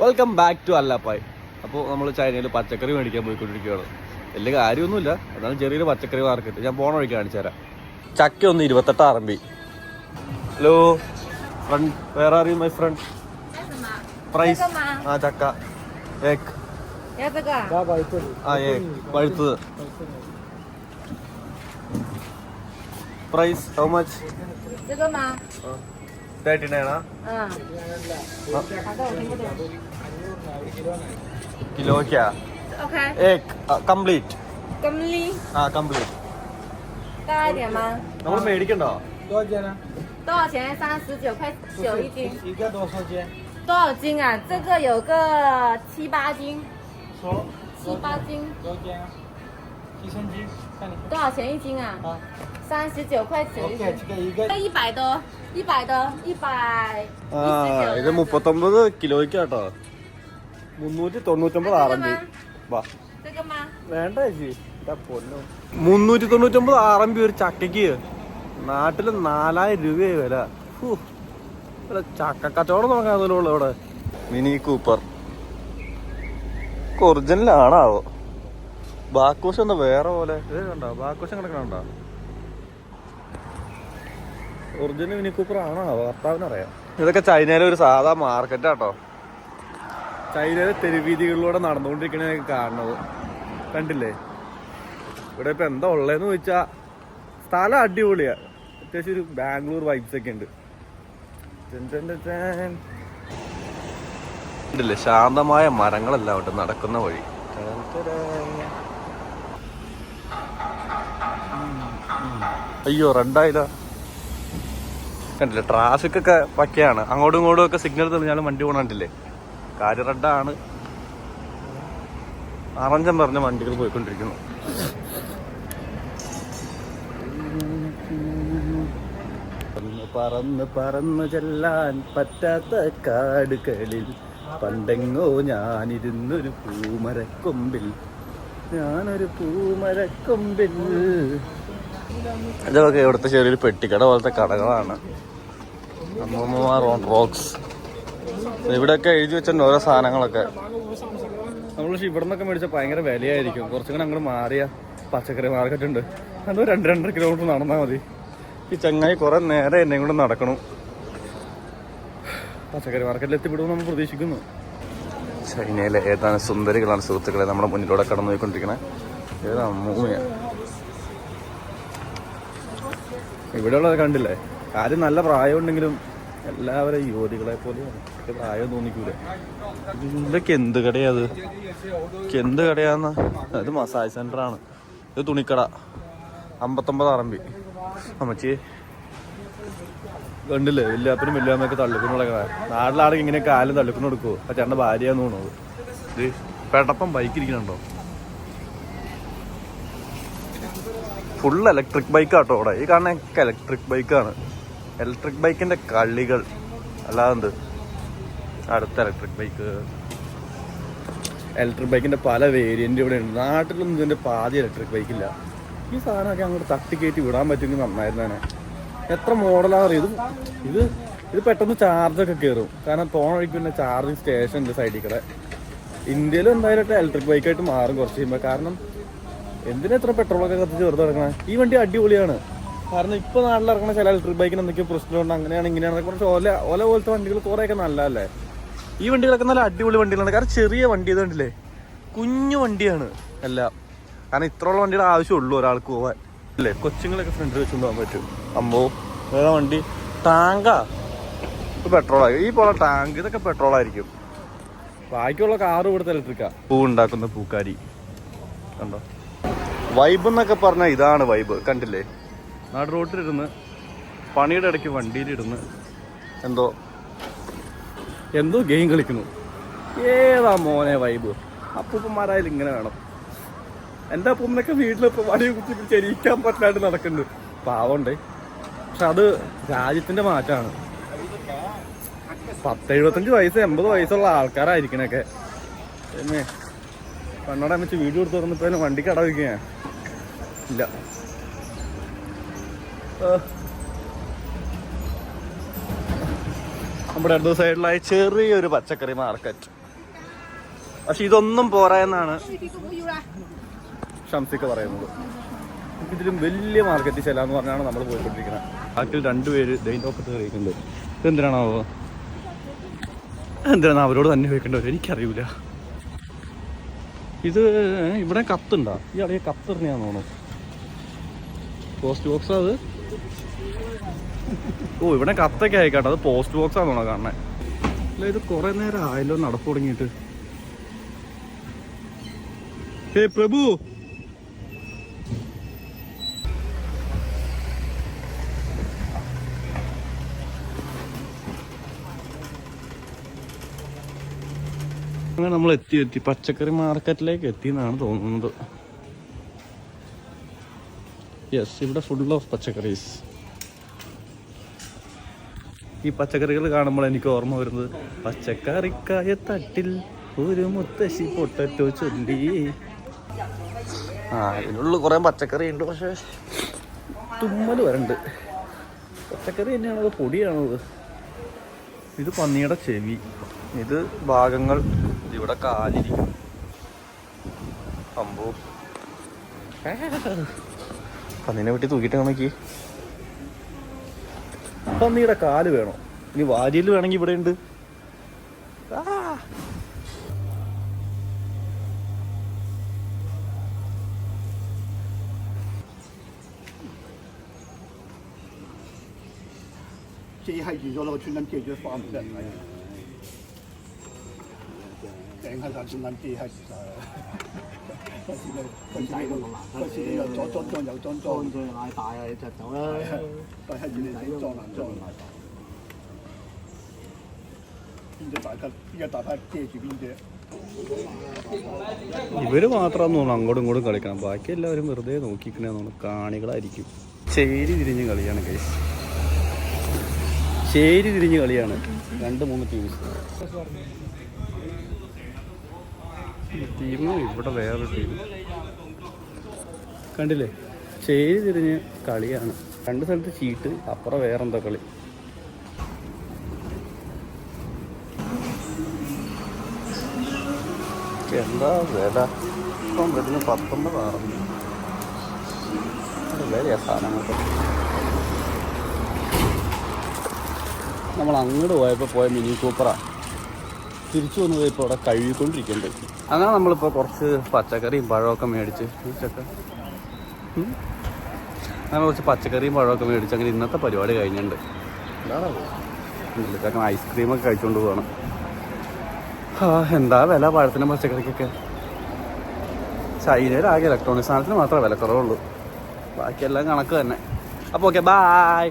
Welcome back to അല്ലാപ്പായ്. അപ്പോൾ നമ്മൾ ചൈനയിൽ പച്ചക്കറി മേടിക്കാൻ പോയിക്കൊണ്ടിരിക്കുകയാണ്. വലിയ കാര്യമൊന്നുമില്ല. എന്നാലും ചെറിയൊരു പച്ചക്കറി മാർക്കറ്റ് ഞാൻ പോണ വഴിക്ക് കാണിച്ചു തരാം. ചക്ക ഒന്ന് ഇരുപത്തെട്ട് ആരംഭി hello friend where are you my friend price ആ ചക്ക. ഏക്ക് ആ ഏക്ക് പഴുത്തത്. Price how much 这个吗？ thirty Nayana 嗯，好的，我听不懂。 കിലോയ്ക്കാ OK， Ek complete 公里 ആ കംപ്ലീറ്റ് 大一点吗？ നമ്മൾ മേടിക്കണ്ടോ 多少斤呢？多少钱？三十九块九一斤。一个多少斤？多少斤啊？这个有个七八斤，说七八斤，多少斤啊？ 七升斤，看你。多少钱一斤啊？啊三十九块九一，OK，斤。这个一个一百多，一百的，一百 ആ 一十 ഇത് 九。 മുപ്പത്തൊമ്പത് കിലോയ്ക്ക് കേട്ടോ മുന്നൂറ്റി തൊണ്ണൂറ്റൊമ്പത് ആർ എം ബി വാ 这个吗？ വേണ്ട ചേച്ചി പൊന്നു മുന്നൂറ്റി തൊണ്ണൂറ്റൊമ്പത് ആർ എം ബി ഒരു ചക്കയ്ക്ക് നാട്ടില് നാലായിരം രൂപയായി വില ഹൂ. ഇവിടെ ചക്ക കച്ചവടം നോക്കാതല്ലോ ഇവിടെ മിനി കൂപ്പർ ഒറിജിനലാണാവോ ബാക്കോശം എന്താ വേറെ പോലെ. ഇത് കണ്ടോ? ബാക്കോശം കിടക്കണുണ്ടോ ഒറിജിനൽ മിനി കൂപ്പർ ആണോ? ഭർത്താവിനറിയാം ഇതൊക്കെ ചൈനയിലെ ഒരു സാധാ മാർക്കറ്റ് ആട്ടോ ചൈനയിലെ തെരുവീതികളിലൂടെ നടന്നുകൊണ്ടിരിക്കണേ കാണുന്നത്. കണ്ടില്ലേ? ഇവിടെ ഇപ്പൊ എന്താ ഉള്ളതെന്ന് ചോദിച്ചാ സ്ഥലം അടിപൊളിയാ. അത്യാവശ്യം ഒരു ബാംഗ്ലൂർ വൈബ്സ് ഒക്കെ ഉണ്ട്. ശാന്തമായ മരങ്ങളെല്ലാം അവിടെ നടക്കുന്ന വഴി. അയ്യോ റെഡായില്ല കണ്ടില്ല? ട്രാഫിക് ഒക്കെ പക്കയാണ്. അങ്ങോട്ടും ഇങ്ങോട്ടും ഒക്കെ സിഗ്നൽ തെളിഞ്ഞാലും വണ്ടി പോണണ്ടില്ലേ കാര്യം റെഡാണ്. അറഞ്ചം പറഞ്ഞ വണ്ടികൾ പോയിക്കൊണ്ടിരിക്കുന്നു. പറന്ന് പറന്ന് ചെല്ലാൻ പറ്റാത്ത കാടുകളിൽ പണ്ടെങ്ങോ ഞാനിരുന്നൊരു പൂമരക്കൊമ്പിൽ. ഞാനൊരു പൂമരക്കൊമ്പിൽ. ഇതൊക്കെ ഇവിടുത്തെ ചെറിയൊരു പെട്ടിക്കട പോലത്തെ കടകളാണ്. അമ്മൂമ്മമാർ ഓൺ റോക്സ് ഇവിടെയൊക്കെ എഴുതി വെച്ചിട്ടുണ്ട് ഓരോ സാധനങ്ങളൊക്കെ. നമ്മൾ ഇവിടെ നിന്നൊക്കെ മേടിച്ചാൽ ഭയങ്കര വിലയായിരിക്കും. കുറച്ചുകൂടെ അങ്ങോട്ട് മാറിയ പച്ചക്കറി മാർക്കറ്റ് ഉണ്ട്. അത് രണ്ട് രണ്ടര കിലോമീറ്റർ നടന്നാൽ മതി. ഈ ചങ്ങായി കുറെ നേരെ എന്നെ കൂടെ നടക്കണം. പച്ചക്കറി മാർക്കറ്റിൽ എത്തിപ്പെടുമെന്ന് നമ്മൾ പ്രതീക്ഷിക്കുന്നു. ചൈനയിലെ ഏതാനും സുന്ദരികളാണ് സുഹൃത്തുക്കളെ നമ്മുടെ മുന്നിലൂടെ കടന്നു പോയിക്കൊണ്ടിരിക്കണേ ഏതാ അമ്മൂമ്മയാ? ഇവിടെയുള്ളത് കണ്ടില്ലേ? ആരും നല്ല പ്രായമുണ്ടെങ്കിലും എല്ലാവരും യുവതികളെ പോലെയാണ്. പ്രായം തോന്നിക്കൂല ഇതൊക്കെ എന്ത് കടയാ അത്? എന്ത് കടയാന്ന്? ഇത് മസാജ് സെന്റർ ആണ്. ഇത് തുണിക്കട. അമ്പത്തൊമ്പത് അറമ്പി അമ്മച്ചി കണ്ടില്ലേ? വല്യാപ്പനും വല്യാമ്മയൊക്കെ തള്ളിക്കുന്നുള്ള നാട്ടിലാണെങ്കിൽ ഇങ്ങനെ കാലും തള്ളിക്കുന്ന കൊടുക്കുമോ ആ ചേട്ടന്റെ ഭാര്യയാന്ന് തോന്നുന്നത് ഇത് പെടപ്പം bike full electric bike auto അവിടെ. ഈ കാണുന്നൊക്കെ ഇലക്ട്രിക് ബൈക്കാണ് ഇലക്ട്രിക് ബൈക്കിന്റെ കളികൾ. അല്ലാതെന്ത് അടുത്ത ഇലക്ട്രിക് ബൈക്ക് ഇലക്ട്രിക് ബൈക്കിന്റെ പല വേരിയന്റ് ഇവിടെ ഉണ്ട്. നാട്ടിലൊന്നും ഇതിന്റെ പാതി ഇലക്ട്രിക് ബൈക്കില്ല ഈ സാധനമൊക്കെ അങ്ങോട്ട് തട്ടിക്കയറ്റി വിടാൻ പറ്റുമെങ്കിൽ നന്നായിരുന്നേനെ എത്ര മോഡലാണ് ഇത് ഇത് ഇത് പെട്ടെന്ന് ചാർജൊക്കെ കയറും കാരണം പോണ വഴിക്ക് പിന്നെ ചാർജിങ് സ്റ്റേഷൻ ഉണ്ട് സൈഡിൽ കൂടെ. ഇന്ത്യയിലും എന്തായാലും ഇലക്ട്രിക് ബൈക്കായിട്ട് മാറും കുറച്ച് കഴിയുമ്പോൾ കാരണം എന്തിനാ ഇത്ര പെട്രോളൊക്കെ കത്തിച്ച് വെറുതെ ഇറങ്ങണേ ഈ വണ്ടി അടിപൊളിയാണ്. കാരണം ഇപ്പൊ നാട്ടിൽ ഇറങ്ങണ ചില ഇലക്ട്രിക് ബൈക്കിന് എന്തൊക്കെയോ പ്രശ്നമുണ്ട് അങ്ങനെയാണ് ഇങ്ങനെയാണ് കുറച്ച് ഓല ഓല പോലത്തെ വണ്ടികൾ കുറേയൊക്കെ നല്ലതല്ലേ? ഈ വണ്ടികളൊക്കെ നല്ല അടിപൊളി വണ്ടികളാണ്. കാരണം ചെറിയ വണ്ടി ഇത് കണ്ടില്ലേ? കുഞ്ഞു വണ്ടിയാണ് എല്ലാം. കാരണം ഇത്രയുള്ള വണ്ടിയുടെ ആവശ്യമുള്ളൂ ഒരാൾക്ക് പോവാൻ. അല്ലേ? കൊച്ചുങ്ങളൊക്കെ ഫ്രണ്ട് വെച്ചുകൊണ്ട് പോകാൻ പറ്റും. അമ്പോ വേറെ വണ്ടി. ടാങ്കാ. പെട്രോൾ പെട്രോളായി ഈ പോലെ ടാങ്ക് ഇതൊക്കെ പെട്രോൾ ആയിരിക്കും. ബാക്കിയുള്ള കാറ് ഇവിടുത്തെ ഇലക്ട്രിക്കാ പൂ ഉണ്ടാക്കുന്ന പൂക്കാരി. കണ്ടോ? വൈബ് എന്നൊക്കെ പറഞ്ഞാൽ ഇതാണ് വൈബ് കണ്ടില്ലേ? നാട് റോട്ടിലിരുന്ന് പണിയുടെ ഇടയ്ക്ക് വണ്ടിയിലിരുന്ന് എന്തോ? എന്തോ ഗെയിം കളിക്കുന്നു. ഏതാ മോനെ വൈബ് അപ്പൂപ്പന്മാരായാലും ഇങ്ങനെ വേണം. എന്റെ അപ്പൂമ്മനൊക്കെ വീട്ടിലിപ്പോൾ വടി കുത്തി ചെരിക്കാൻ പറ്റാണ്ട് നടക്കുന്നുണ്ട് പാവണ്ടേ. പക്ഷെ അത് രാജ്യത്തിന്റെ മാറ്റാണ്. പത്ത് എഴുപത്തഞ്ച് വയസ്സ് എൺപത് വയസ്സുള്ള ആൾക്കാരായിരിക്കണൊക്കെ. പിന്നെ കണ്ണട അമ്മച്ച് വീഡിയോ എടുത്ത് തുറന്നപ്പോ വണ്ടിക്ക് അട വയ്ക്കുക ഇല്ല. നമ്മുടെ അടുത്ത സൈഡിലായി ചെറിയൊരു പച്ചക്കറി മാർക്കറ്റ്. പക്ഷെ ഇതൊന്നും പോരാ എന്നാണ് ഷംസിക്ക് പറയുന്നത്. ഇതിലും വലിയ മാർക്കറ്റിൽ ചെല്ലാന്ന് പറഞ്ഞാണ് നമ്മൾ പോയിക്കൊണ്ടിരിക്കുന്നത്. ബാക്കിൽ രണ്ടുപേര് ദൈനോക്കത്ത് കഴിക്കുന്നുണ്ട് ഇതെന്തിനാണാവോ? എന്തിനാണ് അവരോട് തന്നെ ചോദിക്കേണ്ടവർ എനിക്കറിയില്ല ഇത് ഇവിടെ കത്തുണ്ടോ. ഈ അളിയെ കത്തെറിഞ്ഞാന്ന് തോന്നുന്നു. പോസ്റ്റ് ബോക്സ് അത്? ഓ ഇവിടെ കത്തൊക്കെ ആയിക്കോട്ടെ അത് പോസ്റ്റ് ബോക്സ് ആണോ കാണണേ അല്ല ഇത് കുറെ നേരം ആയല്ലോ നടപ്പ് തുടങ്ങിയിട്ട്. ഹേ പ്രഭു! അങ്ങനെ നമ്മൾ എത്തി. എത്തി പച്ചക്കറി മാർക്കറ്റിലേക്ക് എത്തി എന്നാണ് തോന്നുന്നത്. യെസ് ഇവിടെ ഫുൾ ഓഫ് പച്ചക്കറീസ്. ഈ പച്ചക്കറികൾ കാണുമ്പോൾ എനിക്ക് ഓർമ്മ വരുന്നത് പച്ചക്കറിക്കായ തട്ടിൽ ഒരു മുത്തശ്ശി പൊട്ടറ്റോ ചൊല്ലി. ആ ഇതിനുള്ളിൽ കുറേ പച്ചക്കറി ഉണ്ട് പക്ഷേ തുമ്മൽ വരണ്ട്. പച്ചക്കറി തന്നെയാണ് അത് പൊടിയാണോ ഇത് പന്നിയുടെ ചെവി. ഇത് ഭാഗങ്ങൾ. ഇവിടെ കാലിരിക്കും. അമ്പോ. പന്നീനെ വെട്ടി തൂക്കിയിട്ട് നോക്കി പന്നിയുടെ കാല് വേണോ ഇനി വാരിയിൽ വേണമെങ്കിൽ ഇവിടെ ഉണ്ട്这系完咗啦，个村人借咗翻唔 得，顶喺晒村人借系晒。嗰时你嗰时你嗰时你又左装装右装装，最嗌大啊，你就走啦。都系住你哋装难装。边只大吉？边只大批借住边只？ ഇവര് മാത്രം തോന്നുന്നു അങ്ങോട്ടും ഇങ്ങോട്ടും കളിക്കണം ബാക്കി എല്ലാവരും വെറുതെ നോക്കിക്കണേ തോന്നുന്നു കാണികളായിരിക്കും ചേരി തിരിഞ്ഞ് കളിയാണ് കൈസ് ചേരി തിരിഞ്ഞ് കളിയാണ് രണ്ട് മൂന്ന് ടീംസ് ടീം ഇവിടെ വേറെ ടീം. കണ്ടില്ലേ? ചേരി തിരിഞ്ഞ് കളിയാണ്. രണ്ട് സ്ഥലത്ത് ചീട്ട് അപ്പുറം വേറെന്തോ കളി. എന്താ വില? ഇപ്പം ഇതിന് പത്തൊമ്പത് ആറുന്നു വിലയാ സാധനങ്ങൾക്ക്. നമ്മൾ അങ്ങോട്ട് പോയപ്പോൾ പോയ മിനി കൂപ്പറാ. തിരിച്ചു വന്നത് ഇപ്പോൾ അവിടെ കഴുകിക്കൊണ്ടിരിക്കുന്നുണ്ട് അങ്ങനെ നമ്മളിപ്പോൾ കുറച്ച് പച്ചക്കറിയും പഴമൊക്കെ മേടിച്ച് ചക്ക. അങ്ങനെ കുറച്ച് പച്ചക്കറിയും പഴമൊക്കെ മേടിച്ച് അങ്ങനെ ഇന്നത്തെ പരിപാടി കഴിഞ്ഞിട്ടുണ്ട്. ചക്കൻ ഐസ്ക്രീമൊക്കെ കഴിച്ചുകൊണ്ട് പോകണം എന്താ വില പഴത്തിനും പച്ചക്കറിക്കൊക്കെ? ചൈനയിൽ ആകെ ഇലക്ട്രോണിക് സാധനത്തിന് മാത്രമേ വില കുറവുള്ളൂ. ബാക്കിയെല്ലാം കണക്ക് തന്നെ. അപ്പോൾ ഓക്കെ ബായ്